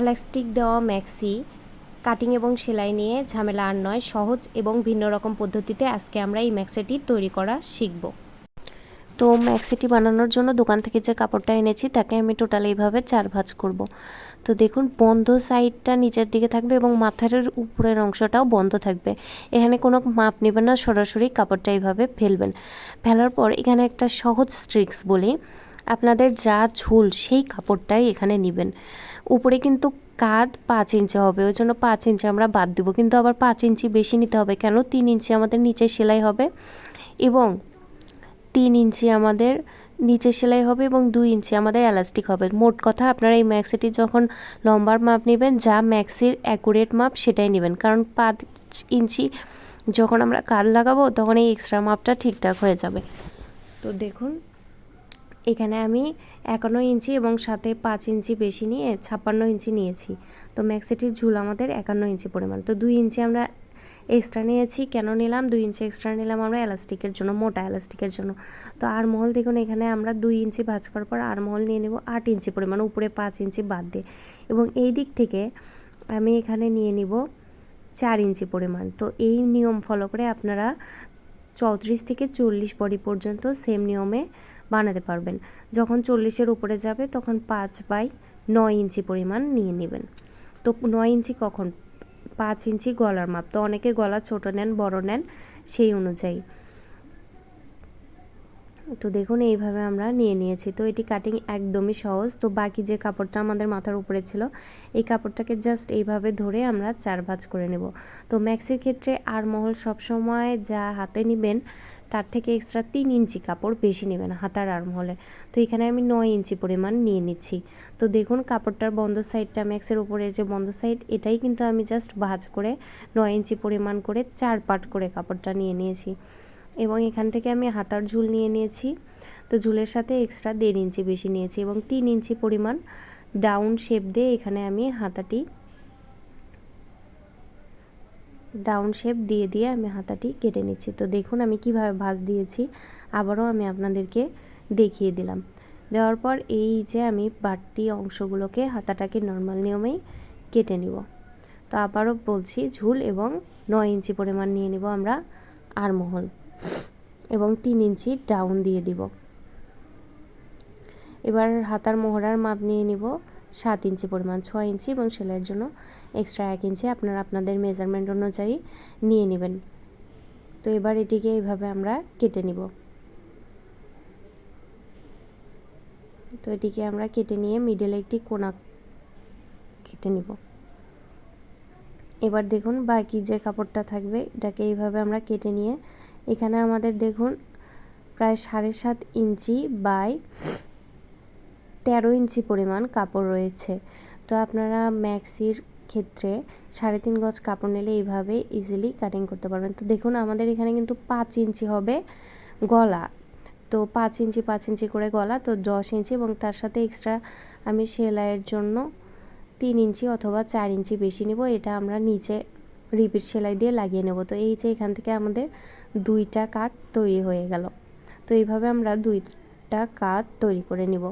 Elastic দেওয়া maxi, cutting এবং সেলাই নিয়ে ঝামেলা আর নয়, সহজ এবং ভিন্ন রকম পদ্ধতিতে আজকে আমরা এই ম্যাক্সিটি তৈরি করা শিখব। তো ম্যাক্সিটি বানানোর জন্য দোকান থেকে যে কাপড়টা এনেছি, তাকে আমি টোটাল এইভাবে চার ভাঁজ করব। তো দেখুন, বন্ধ সাইডটা নিচের দিকে থাকবে এবং মাথার উপরের অংশটাও বন্ধ থাকবে। এখানে কোনো মাপ নেবেন না, সরাসরি কাপড়টা এইভাবে ফেলবেন। ফেলার পর এখানে একটা সহজ স্ট্রিক্স বলি। আপনাদের যা ঝুল সেই কাপড়টাই এখানে নেবেন। উপরে কিন্তু কাঁধ পাঁচ ইঞ্চি হবে, ওই জন্য পাঁচ ইঞ্চি আমরা বাদ দেবো। কিন্তু আবার পাঁচ ইঞ্চি বেশি নিতে হবে, কেন? তিন ইঞ্চি আমাদের নিচে সেলাই হবে এবং তিন ইঞ্চি আমাদের নিচে সেলাই হবে এবং দুই ইঞ্চি আমাদের এলাস্টিক হবে। মোট কথা আপনারা এই ম্যাক্সিটি যখন লম্বার মাপ নেবেন, যা ম্যাক্সির অ্যাকুরেট মাপ সেটাই নেবেন। কারণ পাঁচ ইঞ্চি যখন আমরা কাঁধ লাগাবো, তখন এই এক্সট্রা মাপটা ঠিকঠাক হয়ে যাবে। তো দেখুন এখানে আমি একান্ন ইঞ্চি এবং সাথে পাঁচ ইঞ্চি বেশি নিয়ে ছাপ্পান্ন ইঞ্চি নিয়েছি। তো ম্যাক্সিটির ঝুল আমাদের একান্ন ইঞ্চি পরিমাণ। তো দুই ইঞ্চি আমরা এক্সট্রা নিয়েছি। কেন নিলাম? দুই ইঞ্চি এক্সট্রা নিলাম আমরা এলাস্টিকের জন্য, মোটা এলাস্টিকের জন্য। তো আর মহল দেখুন, এখানে আমরা দুই ইঞ্চি ভাজ করার পর আর মহল নিয়ে নেব আট ইঞ্চি পরিমাণ, উপরে পাঁচ ইঞ্চি বাদ দিয়ে। এবং এই দিক থেকে আমি এখানে নিয়ে নিব চার ইঞ্চি পরিমাণ। তো এই নিয়ম ফলো করে আপনারা চৌত্রিশ থেকে চল্লিশ বডি পর্যন্ত সেম নিয়মে বানাতে পারবেন। যখন চল্লিশের উপরে যাবে, তখন পাঁচ বাই নয় ইঞ্চি পরিমাণ নিয়ে নেবেন। তো নয় ইঞ্চি কখন? পাঁচ ইঞ্চি গলার মাপ। তো অনেকে গলা ছোট নেন, বড় নেন, সেই অনুযায়ী। তো দেখুন, এইভাবে আমরা নিয়ে নিয়েছি। তো এটি কাটিং একদমই সহজ। তো বাকি যে কাপড়টা আমাদের মাথার উপরে ছিল, এই কাপড়টাকে জাস্ট এইভাবে ধরে আমরা চার ভাঁজ করে নেব। তো ম্যাক্সির ক্ষেত্রে আর মহল সবসময় যা হাতে নেবেন তার থেকে এক্সট্রা তিন ইঞ্চি কাপড় বেশি নেবেন হাতার আর্ম হলে তো এখানে আমি নয় ইঞ্চি পরিমাণ নিয়ে নিচ্ছি। তো দেখুন, কাপড়টার বন্ধ সাইডটা ম্যাক্সের উপরে যে বন্ধ সাইড এটাই কিন্তু আমি জাস্ট ভাজ করে নয় ইঞ্চি পরিমাণ করে চার পাট করে কাপড়টা নিয়ে নিয়েছি। এবং এখান থেকে আমি হাতার ঝুল নিয়ে নিয়েছি। তো ঝুলের সাথে এক্সট্রা দেড় ইঞ্চি বেশি নিয়েছি এবং তিন ইঞ্চি পরিমাণ ডাউন শেপ দিয়ে এখানে আমি হাতাটি ডাউন শেপ দিয়ে দিয়ে আমি হাতাটি কেটে নিচ্ছি। তো দেখুন আমি কীভাবে ভাঁজ দিয়েছি, আবারও আমি আপনাদেরকে দেখিয়ে দিলাম। দেওয়ার পর এই যে আমি বাড়তি অংশগুলোকে হাতাটাকে নর্মাল নিয়মেই কেটে নিব। তো আবারও বলছি, ঝুল এবং নয় ইঞ্চি পরিমাণ নিয়ে নিব আমরা আরমহল এবং তিন ইঞ্চি ডাউন দিয়ে দিব। এবার হাতার মোহরার মাপ নিয়ে নিব। সাত ইঞ্চি পরিমাণ, ছয় ইঞ্চি এবং সেলাইয়ের জন্য এক্সট্রা এক ইঞ্চি আপনারা আপনাদের মেজারমেন্ট অনুযায়ী নিয়ে নেবেন। তো এবার এটিকে এইভাবে আমরা কেটে নিব। তো এটিকে আমরা কেটে নিয়ে মিডলে একটি কোনা কেটে নিব। এবার দেখুন বাকি যে কাপড়টা থাকবে, এটাকে এইভাবে আমরা কেটে নিয়ে, এখানে আমাদের দেখুন প্রায় সাড়ে সাত ইঞ্চি বাই তেরো ইঞ্চি পরিমাণ কাপড় রয়েছে। তো আপনারা ম্যাক্সির ক্ষেত্রে সাড়ে তিন গজ কাপড় নিলে এইভাবে ইজিলি কাটিং করতে পারবেন। তো দেখুন, আমাদের এখানে কিন্তু পাঁচ ইঞ্চি হবে গলা। তো পাঁচ ইঞ্চি পাঁচ ইঞ্চি করে গলা, তো দশ ইঞ্চি এবং তার সাথে এক্সট্রা আমি সেলাইয়ের জন্য তিন ইঞ্চি অথবা চার ইঞ্চি বেশি নেব। এটা আমরা নিচে রিপিট সেলাই দিয়ে লাগিয়ে নেব। তো এই যে এখান থেকে আমাদের দুইটা কাট তৈরি হয়ে গেল। তো এইভাবে আমরা দুইটা কাট তৈরি করে নিব।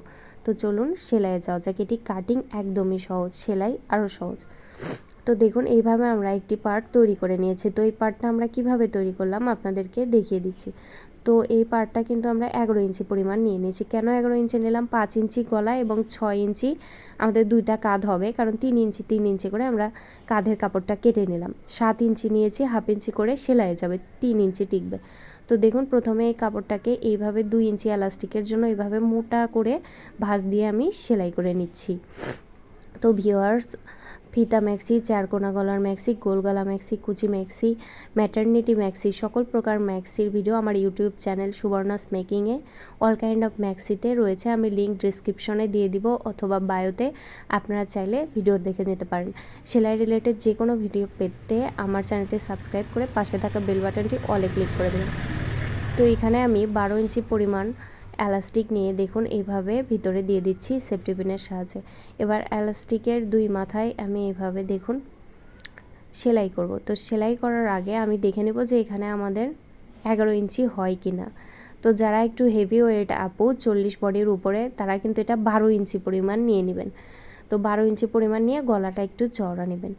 তো চলুন সেলাইয়ে যাওয়া যাক। এটি কাটিং একদমই সহজ, সেলাই আরও সহজ। তো দেখুন, এইভাবে আমরা একটি পার্ট তৈরি করে নিয়েছি। তো এই পার্টটা আমরা কীভাবে তৈরি করলাম আপনাদেরকে দেখিয়ে দিচ্ছি। তো এই পার্টটা কিন্তু আমরা এগারো ইঞ্চি পরিমাণ নিয়ে নিয়েছি। কেন এগারো ইঞ্চি নিলাম? পাঁচ ইঞ্চি গলা এবং ছয় ইঞ্চি আমাদের দুইটা কাঁধ হবে, কারণ তিন ইঞ্চি তিন ইঞ্চি করে আমরা কাঁধের কাপড়টা কেটে নিলাম। সাত ইঞ্চি নিয়েছি, হাফ ইঞ্চি করে সেলাই যাবে, তিন ইঞ্চি টিকবে। তো দেখুন, প্রথমে এই কাপড়টাকে এইভাবে দুই ইঞ্চি এলাস্টিকের জন্য এইভাবে মোটা করে ভাঁজ দিয়ে আমি সেলাই করে নিচ্ছি। তো ভিওয়ার্স ফিতা ম্যাক্সি, চারকোনা গলার ম্যাক্সি, গোল গলা ম্যাক্সি, কুচি ম্যাক্সি, ম্যাটার্নিটি ম্যাক্সি, সকল প্রকার ম্যাক্সির ভিডিও আমার ইউটিউব চ্যানেল সুবর্ণাস মেকিংয়ে অল কাইন্ড অফ ম্যাক্সিতে রয়েছে। আমি লিঙ্ক ডিসক্রিপশনে দিয়ে দিব অথবা বায়োতে আপনারা চাইলে ভিডিও দেখে নিতে পারেন। সেলাই রিলেটেড যে কোনো ভিডিও পেতে আমার চ্যানেলটি সাবস্ক্রাইব করে পাশে থাকা বেল বাটনটি অলে ক্লিক করে দেবেন তো এখানে আমি বারো ইঞ্চি পরিমাণ এলাস্টিক নিয়ে দেখুন এইভাবে ভিতরে দিয়ে দিচ্ছি সেফটি পিনের সাহায্যে। এবার এলাস্টিকের দুই মাথায় আমি এইভাবে দেখুন সেলাই করব। তো সেলাই করার আগে আমি দেখে নেব যে এখানে আমাদের এগারো ইঞ্চি হয় কি না তো যারা একটু হেভি ওয়েট আপু, চল্লিশ বডির উপরে, তারা কিন্তু এটা বারো ইঞ্চি পরিমাণ নিয়ে নেবেন। তো বারো ইঞ্চি পরিমাণ নিয়ে গলাটা একটু চওড়া নেবেন।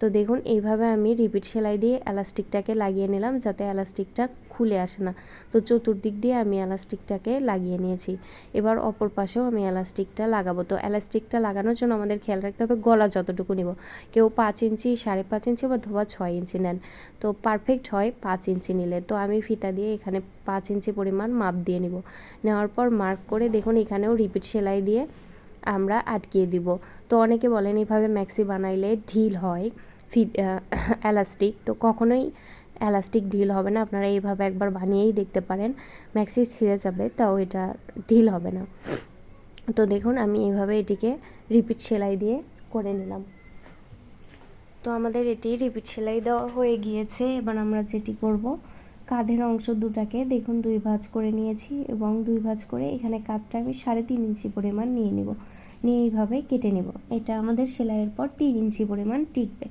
তো দেখুন, এইভাবে আমি রিপিট সেলাই দিয়ে এলাস্টিকটাকে লাগিয়ে নিলাম যাতে এলাস্টিকটা খুলে আসে না। তো চতুর্দিক দিয়ে আমি এলাস্টিকটাকে লাগিয়ে নিয়েছি। এবার অপর পাশেও আমি এলাস্টিকটা লাগাবো। তো এলাস্টিকটা লাগানোর জন্য আমাদের খেয়াল রাখতে হবে, গলা যতটুকু নিব। কেউ পাঁচ ইঞ্চি, সাড়ে পাঁচ ইঞ্চি বা ধোয়া ছয় ইঞ্চি নেন। তো পারফেক্ট হয় পাঁচ ইঞ্চি নিলে। তো আমি ফিতা দিয়ে এখানে পাঁচ ইঞ্চি পরিমাণ মাপ দিয়ে নিব। নেওয়ার পর মার্ক করে দেখুন, এখানেও রিপিট সেলাই দিয়ে আমরা আটকিয়ে দিব। তো অনেকে বলেন, এইভাবে ম্যাক্সি বানাইলে ঢিল হয়। ফি এলাস্টিক তো কখনোই এলাস্টিক ঢিল হবে না। আপনারা এইভাবে একবার বানিয়েই দেখতে পারেন। ম্যাক্সি ছিঁড়ে যাবে, তাও এটা ঢিল হবে না। তো দেখুন, আমি এইভাবে এটিকে রিপিট সেলাই দিয়ে করে নিলাম। তো আমাদের এটি রিপিট সেলাই দেওয়া হয়ে গিয়েছে। এবার আমরা যেটি করব, কাঁধের অংশ দুটাকে দেখুন, দুই ভাঁজ করে নিয়েছি এবং দুই ভাঁজ করে এখানে কাঁধটা আমি সাড়ে তিন ইঞ্চি পরিমাণ নিয়ে নিব। নিয়ে এইভাবে কেটে নেব। এটা আমাদের সেলাইয়ের পর তিন ইঞ্চি পরিমাণ টিকবে।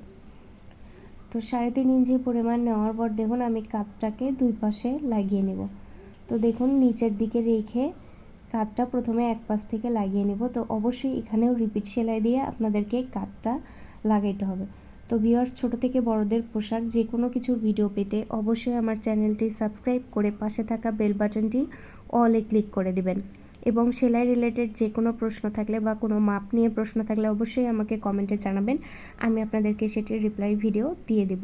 তো সাড়ে তিন ইঞ্চি পরিমাণ নেওয়ার পর দেখুন আমি কাতটাকে দুই পাশে লাগিয়ে নেব। তো দেখুন নিচের দিকে রেখে কাতটা প্রথমে এক পাশ থেকে লাগিয়ে নেব। তো অবশ্যই এখানেও রিপিট সেলাই দিয়ে আপনাদেরকে কাতটা লাগাইতে হবে। তো ভিউয়ার্স, ছোট থেকে বড়দের পোশাক যে কোনো কিছু ভিডিও পেতে অবশ্যই আমার চ্যানেলটি সাবস্ক্রাইব করে পাশে থাকা বেল বাটনটি অলে ক্লিক করে দিবেন। এবং সেলাই রিলেটেড যে কোনো প্রশ্ন থাকলে বা কোনো মাপ নিয়ে প্রশ্ন থাকলে অবশ্যই আমাকে কমেন্টে জানাবেন। আমি আপনাদেরকে সেটির রিপ্লাই ভিডিও দিয়ে দেব।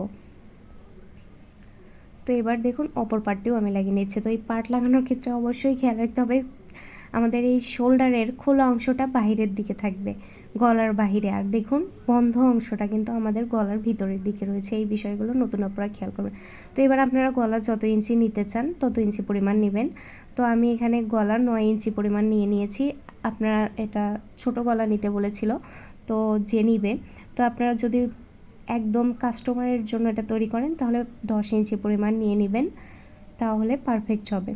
তো এবার দেখুন, অপর পার্টটিও আমি লাগিয়ে নিচ্ছি। তো এই পার্ট লাগানোর ক্ষেত্রে অবশ্যই খেয়াল রাখতে হবে, আমাদের এই শোল্ডারের খোলা অংশটা বাহিরের দিকে থাকবে, গলার বাহিরে। আর দেখুন, বন্ধ অংশটা কিন্তু আমাদের গলার ভিতরের দিকে রয়েছে। এই বিষয়গুলো নতুন আপনারা খেয়াল করবেন। তো এবার আপনারা গলা যত ইঞ্চি নিতে চান, তত ইঞ্চি পরিমাণ নেবেন। তো আমি এখানে গলা নয় ইঞ্চি পরিমাণ নিয়ে নিয়েছি। আপনারা এটা ছোট গলা নিতে বলেছিল, তো যে নিবে। তো আপনারা যদি একদম কাস্টমারের জন্য এটা তৈরি করেন, তাহলে দশ ইঞ্চি পরিমাণ নিয়ে নেবেন, তাহলে পারফেক্ট হবে।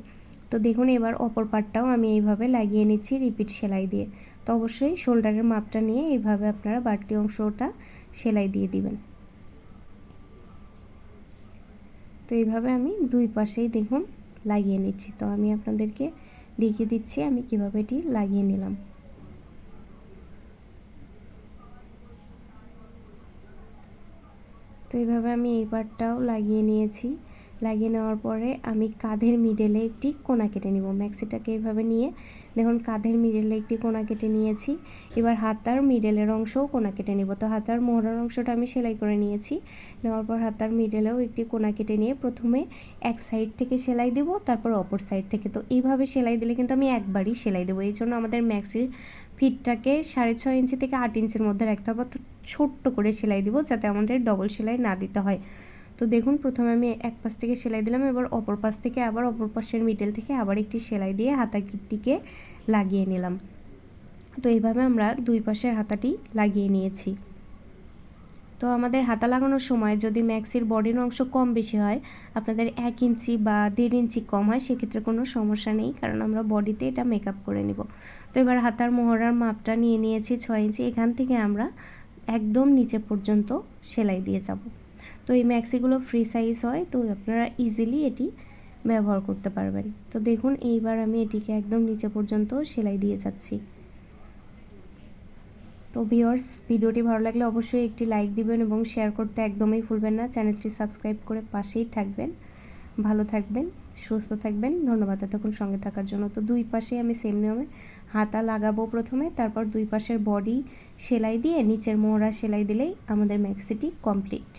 তো দেখুন, এবার অপর পার্টটাও আমি এইভাবে লাগিয়ে নিচ্ছি রিপিট সেলাই দিয়ে। তো অবশ্যই শোল্ডারের মাপটা নিয়ে এইভাবে আপনারা বাড়তি অংশটা সেলাই দিয়ে দিবেন। তো এইভাবে আমি দুই পাশেই দেখুন লাগিয়ে নিচ্ছি। তো আমি আপনাদেরকে দেখিয়ে দিচ্ছি আমি কীভাবে এটি লাগিয়ে নিলাম। তো এইভাবে আমি এই পার্টটাও লাগিয়ে নিয়েছি। লাগিয়ে নেওয়ার পরে আমি কাঁধের মিডেলে একটি কোনা কেটে নিব। ম্যাক্সিটাকে এইভাবে নিয়ে দেখুন কাঁধের মিডেলে একটি কোনা কেটে নিয়েছি। এবার হাতার মিডেলের অংশও কোনা কেটে নিব। তো হাতার মোহরার অংশটা আমি সেলাই করে নিয়েছি। নেওয়ার পর হাতার মিডেলেও একটি কোনা কেটে নিয়ে প্রথমে এক সাইড থেকে সেলাই দেব, তারপর অপর সাইড থেকে। তো এইভাবে সেলাই দিলে কিন্তু আমি একবারই সেলাই দেবো। এই জন্য আমাদের ম্যাক্সির ফিটটাকে সাড়ে ছয় ইঞ্চি থেকে আট ইঞ্চির মধ্যে রাখতে হবে। ছোট্ট করে সেলাই দিব যাতে আমাদের ডবল সেলাই না দিতে হয়। তো দেখুন, প্রথমে আমি এক পাশ থেকে সেলাই দিলাম, এবার অপর পাশ থেকে আবার অপর পাশের মিডল থেকে আবার একটি সেলাই দিয়ে হাতাটিকে লাগিয়ে নিলাম। তো এইভাবে আমরা দুই পাশের হাতাটি লাগিয়ে নিয়েছি। তো আমাদের হাতা লাগানোর সময় যদি ম্যাক্সির বডির অংশ কম বেশি হয়, আপনাদের এক ইঞ্চি বা দেড় ইঞ্চি কম হয়, সেক্ষেত্রে কোনো সমস্যা নেই, কারণ আমরা বডিতে এটা মেকআপ করে নিব। তো এবার হাতার মোহরার মাপটা নিয়ে নিয়েছি ছয় ইঞ্চি, এখান থেকে আমরা একদম নিচে পর্যন্ত সেলাই দিয়ে যাব। তো এই ম্যাক্সিগুলো ফ্রি সাইজ হয়, তো আপনারা ইজিলি এটি ব্যবহার করতে পারবেন। তো দেখুন, এইবার আমি এটিকে একদম নিচে পর্যন্ত সেলাই দিয়ে যাচ্ছি। তো ভিওর্স ভিডিওটি ভালো লাগলে অবশ্যই একটি লাইক দিবেন এবং শেয়ার করতে একদমই ভুলবেন না। চ্যানেলটি সাবস্ক্রাইব করে পাশেই থাকবেন। ভালো থাকবেন, সুস্থ থাকবেন। ধন্যবাদ এতক্ষণ সঙ্গে থাকার জন্য। তো দুই পাশে আমি সেম নিয়মে হাতা লাগাবো প্রথমে, তারপর দুই পাশের বডি সেলাই দিয়ে নিচের মোহরা সেলাই দিলেই আমাদের ম্যাক্সিটি কমপ্লিট